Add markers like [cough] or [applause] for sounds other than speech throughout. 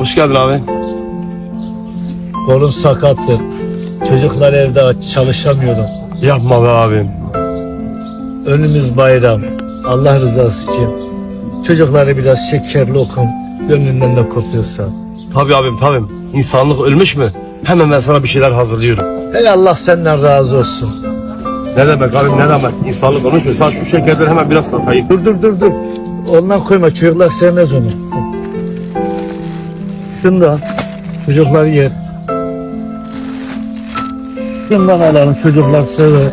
Hoş geldin abi. Kolum sakattır. Çocuklar evde aç, çalışamıyorum. Yapma be abim. Önümüz bayram. Allah rızası için. Çocukları biraz şekerli okun. Gönlünden ne kopuyorsa. Tabii abim tabii. İnsanlık ölmüş mü? Hemen ben sana bir şeyler hazırlıyorum. Hey Allah senden razı olsun. Ne demek abim ne demek? İnsanlık ölmüş mü? Sen şu şekerleri hemen biraz katayım. Dur dur dur dur. Ondan koyma çocuklar sevmez onu. Şundan çocuklar yer. Şundan alalım çocuklar sever.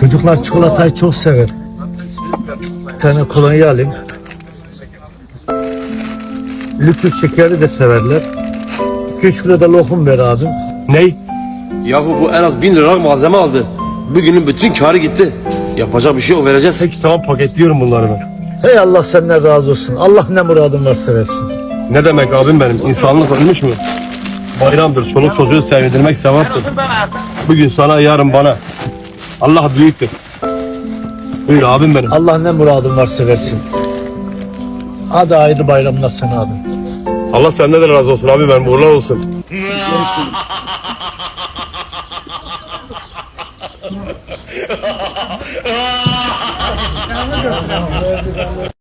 Çocuklar çikolatayı çok sever. Bir tane kolonya alayım. Lütfü şekeri de severler. 2-3 kilo da lokum ver abim. Ney? Yahu bu en az bin liralık malzeme aldı. Bugünün bütün karı gitti. Yapacak bir şey yok vereceğiz. Peki tamam paketliyorum bunları ben. Hey Allah senden razı olsun. Allah ne muradın varsa versin. Ne demek abim benim? İnsanlık ölmüş mü? Bayramdır. Çoluk çocuğu sevindirmek sevaptır. Bugün sana yarın bana. Allah büyüktür. Buyur abim benim. Allah ne muradın varsa versin. Hadi ayrı bayramlar sana abim. Allah senden de razı olsun abi benim. Uğurlar olsun. [laughs]